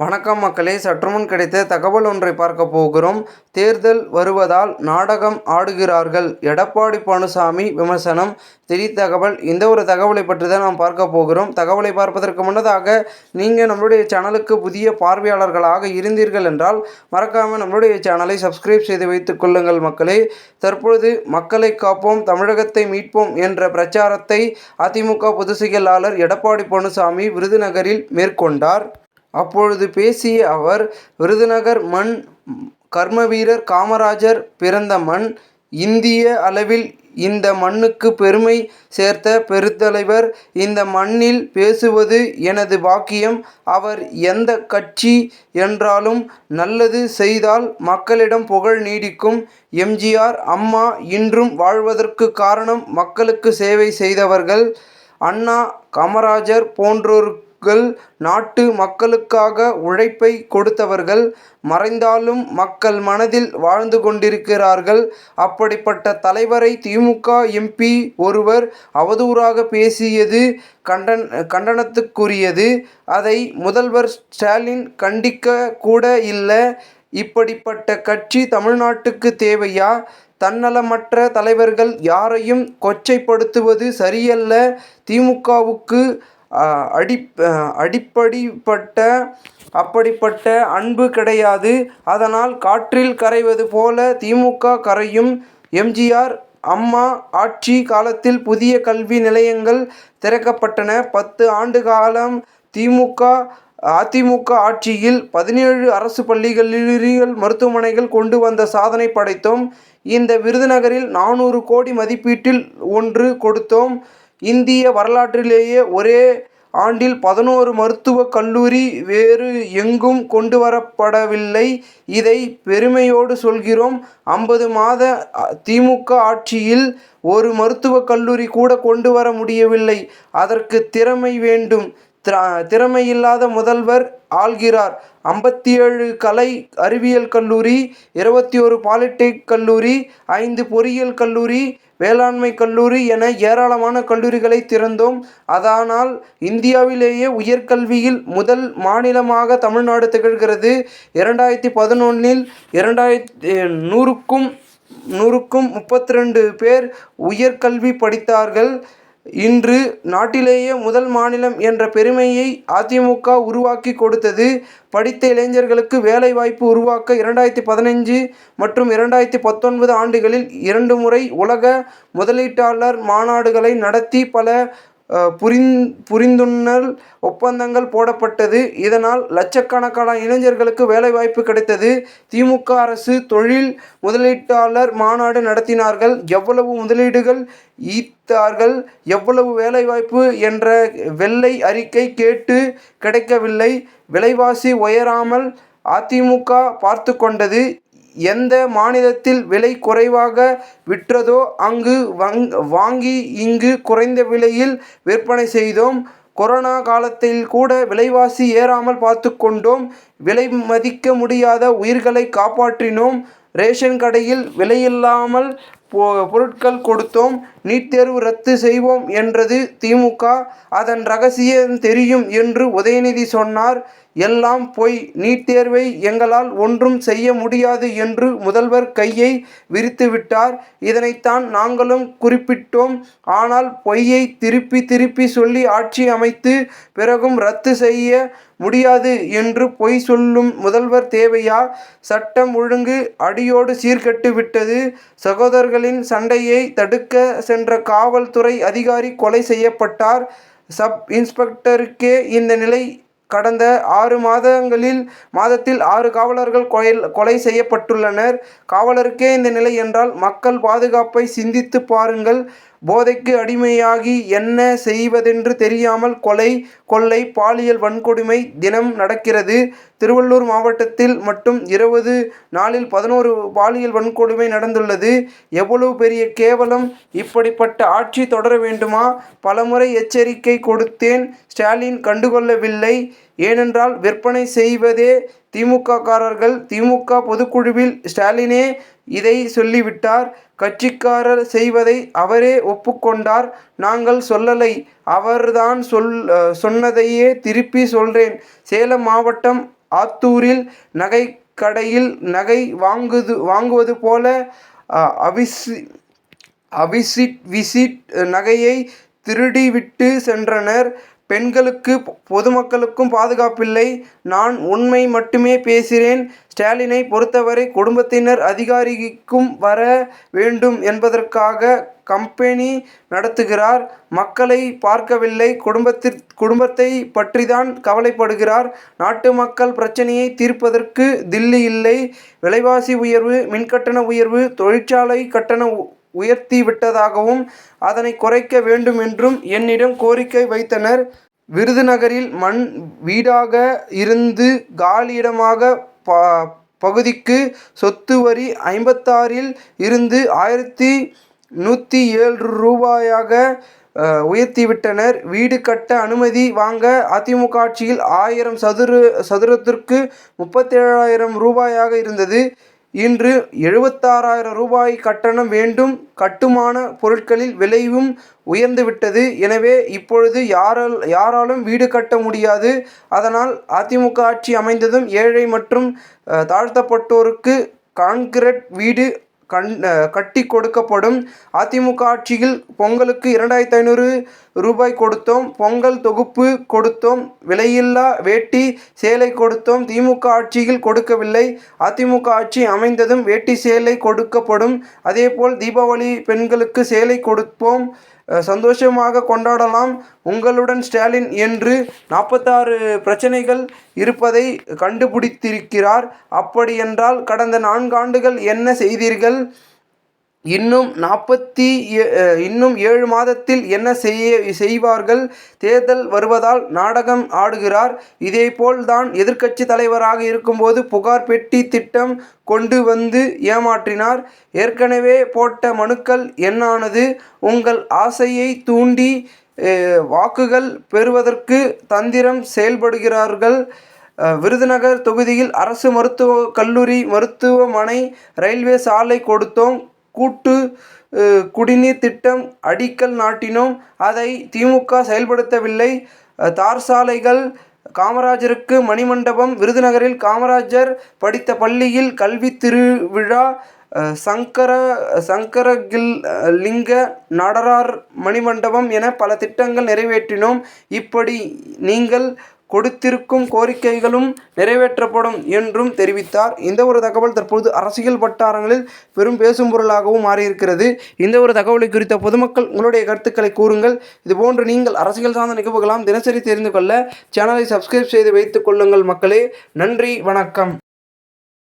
வணக்கம் மக்களே சற்றுமுன் கிடைத்த தகவல் ஒன்றை பார்க்க போகிறோம். தேர்தல் வருவதால் நாடகம் ஆடுகிறார்கள். எடப்பாடி பழனிசாமி விமர்சனம் திரி தகவல். இந்த ஒரு தகவலை பற்றி தான் நாம் பார்க்க போகிறோம். தகவலை பார்ப்பதற்கு முன்னதாக நீங்கள் நம்மளுடைய சேனலுக்கு புதிய பார்வையாளர்களாக இருந்தீர்கள் என்றால் மறக்காமல் நம்மளுடைய சேனலை சப்ஸ்கிரைப் செய்து வைத்துக் கொள்ளுங்கள் மக்களே. தற்பொழுது மக்களை காப்போம் தமிழகத்தை மீட்போம் என்ற பிரச்சாரத்தை அதிமுக பொதுச் செயலாளர் எடப்பாடி பழனிசாமி விருதுநகரில் மேற்கொண்டார். அப்பொழுது பேசிய அவர் விருதுநகர் மண் கர்மவீரர் காமராஜர் பிறந்த மண் இந்திய அளவில் இந்த மண்ணுக்கு பெருமை சேர்த்த பெருத்தலைவர் இந்த மண்ணில் பேசுவது எனது பாக்கியம். அவர் எந்த கட்சி என்றாலும் நல்லது செய்தால் மக்களிடம் புகழ் நீடிக்கும். எம்ஜிஆர் அம்மா இன்றும் வாழ்வதற்கு காரணம் மக்களுக்கு சேவை செய்தவர்கள். அண்ணா காமராஜர் போன்றோருக்கு மக்கள் நாட்டு மக்களுக்காக உழைப்பை கொடுத்தவர்கள் மறைந்தாலும் மக்கள் மனதில் வாழ்ந்து கொண்டிருக்கிறார்கள். அப்படிப்பட்ட தலைவரை திமுக எம்பி ஒருவர் அவதூறாக பேசியது கண்டன் கண்டனத்துக்குரியது. அதை முதல்வர் ஸ்டாலின் கண்டிக்க கூட இல்லை. இப்படிப்பட்ட கட்சி தமிழ்நாட்டுக்கு தேவையா? தன்னலமற்ற தலைவர்கள் யாரையும் கொச்சைப்படுத்துவது சரியல்ல. திமுகவுக்கு அடி அடிப்படிப்பட்ட அப்படிப்பட்ட அன்பு கிடையாது. அதனால் காற்றில் கரைவது போல திமுக கரையும் எம்ஜிஆர் அம்மா ஆட்சி காலத்தில் புதிய கல்வி நிலையங்கள் திறக்கப்பட்டன. பத்து ஆண்டு காலம் திமுக அதிமுக ஆட்சியில் பதினேழு அரசு பள்ளிகளில் மருத்துவமனைகள் கொண்டு வந்த சாதனை படைத்தோம். இந்த விருதுநகரில் நானூறு கோடி மதிப்பீட்டில் ஒன்று கொடுத்தோம். இந்திய வரலாற்றிலேயே ஒரே ஆண்டில் பதினோரு மருத்துவக் கல்லூரி வேறு எங்கும் கொண்டு வரப்படவில்லை இதை பெருமையோடு சொல்கிறோம். ஐம்பது மாத திமுக ஆட்சியில் ஒரு மருத்துவக் கல்லூரி கூட கொண்டு வர முடியவில்லை. அதற்கு திறமை வேண்டும். திறமையில்லாத முதல்வர் ஆள்கிறார். ஐம்பத்தி ஏழு கலை அறிவியல் கல்லூரி இருபத்தி ஒரு பாலிடெக் கல்லூரி ஐந்து பொறியியல் கல்லூரி வேளாண்மை கல்லூரி என ஏராளமான கல்லூரிகளை திறந்தோம். அதனால் இந்தியாவிலேயே உயர்கல்வியில் முதல் மாநிலமாக தமிழ்நாடு திகழ்கிறது. இரண்டாயிரத்தி பதினொன்றில் இரண்டாயிரத்தி நூறுக்கும் நூறுக்கும் முப்பத்தி ரெண்டு பேர் உயர்கல்வி படித்தார்கள். இன்று நாட்டிலேயே முதல் மாநிலம் என்ற பெருமையை அதிமுக உருவாக்கி கொடுத்தது படித்த இளைஞர்களுக்கு வேலைவாய்ப்பு உருவாக்க இரண்டாயிரத்தி பதினஞ்சு மற்றும் இரண்டாயிரத்தி பத்தொன்பது ஆண்டுகளில் இரண்டு முறை உலக முதலீட்டாளர் மாநாடுகளை நடத்தி பல புரிந் புரிந்துண்ணல் ஒப்பந்தங்கள் போடப்பட்டது. இதனால் லட்சக்கணக்கான இளைஞர்களுக்கு வேலைவாய்ப்பு கிடைத்தது. திமுக அரசு தொழில் முதலீட்டாளர் மாநாடு நடத்தினார்கள். எவ்வளவு முதலீடுகள் ஈர்த்தார்கள்? எவ்வளவு வேலைவாய்ப்பு என்ற வெள்ளை அறிக்கை கேட்டு கிடைக்கவில்லை. விலைவாசி உயராமல் அதிமுக பார்த்து கொண்டது. எந்த மாநிலத்தில் விலை குறைவாக விற்றதோ அங்கு வங் வாங்கி இங்கு குறைந்த விலையில் விற்பனை செய்தோம். கொரோனா காலத்தில் கூட விலைவாசி ஏறாமல் பார்த்து கொண்டோம். விலை மதிக்க முடியாத உயிர்களை காப்பாற்றினோம். ரேஷன் கடையில் விலையில்லாமல் பொ பொருட்கள் கொடுத்தோம். நீட் தேர்வு ரத்து செய்வோம் என்றது திமுக அதன் ரகசியம் தெரியும் என்று உதயநிதி சொன்னார். எல்லாம் பொய். நீட் தேர்வை எங்களால் ஒன்றும் செய்ய முடியாது என்று முதல்வர் கையை விரித்துவிட்டார். இதனைத்தான் நாங்களும் குறிப்பிட்டோம். ஆனால் பொய்யை திருப்பி திருப்பி சொல்லி ஆட்சி அமைத்து பிறகும் ரத்து செய்ய முடியாது என்று பொய் சொல்லும் முதல்வர் தேவையா? சட்டம் ஒழுங்கு அடியோடு சீர்கெட்டு விட்டது. சகோதரர்களின் சண்டையை தடுக்க சென்ற காவல்துறை அதிகாரி கொலை செய்யப்பட்டார். சப் இன்ஸ்பெக்டருக்கே இந்த நிலை கடந்த ஆறு மாதங்களில் மாதத்தில் ஆறு காவலர்கள் கொலை கொலை செய்யப்பட்டுள்ளனர். காவலருக்கே இந்த நிலை என்றால் மக்கள் பாதுகாப்பை சிந்தித்து பாருங்கள். போதைக்கு அடிமையாகி என்ன செய்வதென்று தெரியாமல் கொலை கொள்ளை பாலியல் வன்கொடுமை தினம் நடக்கிறது. திருவள்ளூர் மாவட்டத்தில் மட்டும் இருபது நாளில் பதினோரு பாலியல் வன்கொடுமை நடந்துள்ளது. எவ்வளவு பெரிய கேவலம்? இப்படிப்பட்ட ஆட்சி தொடர வேண்டுமா? பலமுறை எச்சரிக்கை கொடுத்தேன். ஸ்டாலின் கண்டுகொள்ளவில்லை. ஏனென்றால் விற்பனை செய்வதே திமுககாரர்கள் திமுக பொதுக்குழுவில் ஸ்டாலினே இதை சொல்லிவிட்டார். கட்சிக்காரர் செய்வதை அவரே ஒப்புக்கொண்டார். நாங்கள் சொல்லலை. அவர்தான் சொல் சொன்னதையே திருப்பி சொல்றேன். சேலம் மாவட்டம் ஆத்தூரில் நகை கடையில் நகை வாங்குது வாங்குவது போல அவிசி அவிசிட் விசிட் நகையை திருடிவிட்டு சென்றனர். பெண்களுக்கு பொதுமக்களுக்கும் பாதுகாப்பில்லை. நான் உண்மை மட்டுமே பேசுகிறேன். ஸ்டாலினை பொறுத்தவரை குடும்பத்தினர் அதிகாரிக்கும் வர வேண்டும் என்பதற்காக கம்பெனி நடத்துகிறார். மக்களை பார்க்கவில்லை குடும்பத்தை பற்றிதான் கவலைப்படுகிறார். நாட்டு மக்கள் பிரச்சனையை தீர்ப்பதற்கு தில்லி இல்லை. விலைவாசி உயர்வு மின்கட்டண உயர்வு தொழிற்சாலை கட்டண உயர்த்தி உயர்த்திவிட்டதாகவும் அதனை குறைக்க வேண்டும் என்றும் என்னிடம் கோரிக்கை வைத்தனர். விருதுநகரில் மண் வீடாக இருந்து காலியிடமாக ப பகுதிக்கு சொத்து வரி ஐம்பத்தாறில் இருந்து ஆயிரத்தி நூற்றி ஏழு ரூபாயாக உயர்த்திவிட்டனர். வீடு கட்ட அனுமதி வாங்க அதிமுக ஆட்சியில் ஆயிரம் சதுர சதுரத்திற்கு முப்பத்தேழாயிரம் ரூபாயாக இருந்தது. இன்று எழுபத்தாறாயிரம் ரூபாய் கட்டணம் வேண்டும். கட்டுமான பொருட்களில் விலையும் உயர்ந்துவிட்டது. எனவே இப்பொழுது யாரால் யாராலும் வீடு கட்ட முடியாது. அதனால் அதிமுக ஆட்சி அமைந்ததும் ஏழை மற்றும் தாழ்த்தப்பட்டோருக்கு கான்கிரீட் வீடு கண் கட்டிக் கொடுக்கப்படும். அதிமுக ஆட்சியில் பொங்கலுக்கு இரண்டாயிரத்து ஐநூறு ரூபாய் கொடுத்தோம். பொங்கல் தொகுப்பு கொடுத்தோம். விலையில்லா வேட்டி சேலை கொடுத்தோம். திமுக ஆட்சியில் கொடுக்கவில்லை. அதிமுக ஆட்சி அமைந்ததும் வேட்டி சேலை கொடுக்கப்படும். அதேபோல் தீபாவளி பெண்களுக்கு சேலை கொடுப்போம். சந்தோஷமாக கொண்டாடலாம். உங்களுடன் ஸ்டாலின் என்று நாற்பத்தாறு பிரச்சனைகள் இருப்பதை கண்டுபிடித்திருக்கிறார். அப்படியென்றால் கடந்த நான்காண்டுகள் என்ன செய்தீர்கள். இன்னும் நாற்பத்தி இன்னும் ஏழு மாதத்தில் என்ன செய்ய செய்வார்கள் தேர்தல் வருவதால் நாடகம் ஆடுகிறார். இதேபோல்தான் எதிர்க்கட்சி தலைவராக இருக்கும்போது புகார் பெட்டி திட்டம் கொண்டு வந்து ஏமாற்றினார். ஏற்கனவே போட்ட மனுக்கள் என்னானது. உங்கள் ஆசையை தூண்டி வாக்குகள் பெறுவதற்கு தந்திரம் செயல்படுகிறார்கள் விருதுநகர் தொகுதியில் அரசு மருத்துவ கல்லூரி மருத்துவமனை ரயில்வே சாலை கொடுத்தோம். கூட்டு குடிநீர் திட்டம் அடிக்கல் நாட்டினோம். அதை திமுக செயல்படுத்தவில்லை. தார்சாலைகள் காமராஜருக்கு மணிமண்டபம் விருதுநகரில் காமராஜர் படித்த பள்ளியில் கல்வி திருவிழா சங்கர சங்கரகில் லிங்க நடரார் மணிமண்டபம் என பல திட்டங்கள் நிறைவேற்றினோம். இப்படி நீங்கள் கொடுத்திருக்கும் கோரிக்கைகளும் நிறைவேற்றப்படும் என்றும் தெரிவித்தார். இந்த ஒரு தகவல் தற்போது அரசியல் வட்டாரங்களில் பெரும் பேசும் பொருளாகவும் மாறியிருக்கிறது. இந்த ஒரு தகவலை குறித்த பொதுமக்கள் உங்களுடைய கருத்துக்களை கூறுங்கள். இதுபோன்று நீங்கள் அரசியல் சார்ந்த நிகழ்வுகளாம் தினசரி தெரிந்து கொள்ள சேனலை சப்ஸ்கிரைப் செய்து வைத்துக் கொள்ளுங்கள் மக்களே. நன்றி வணக்கம்.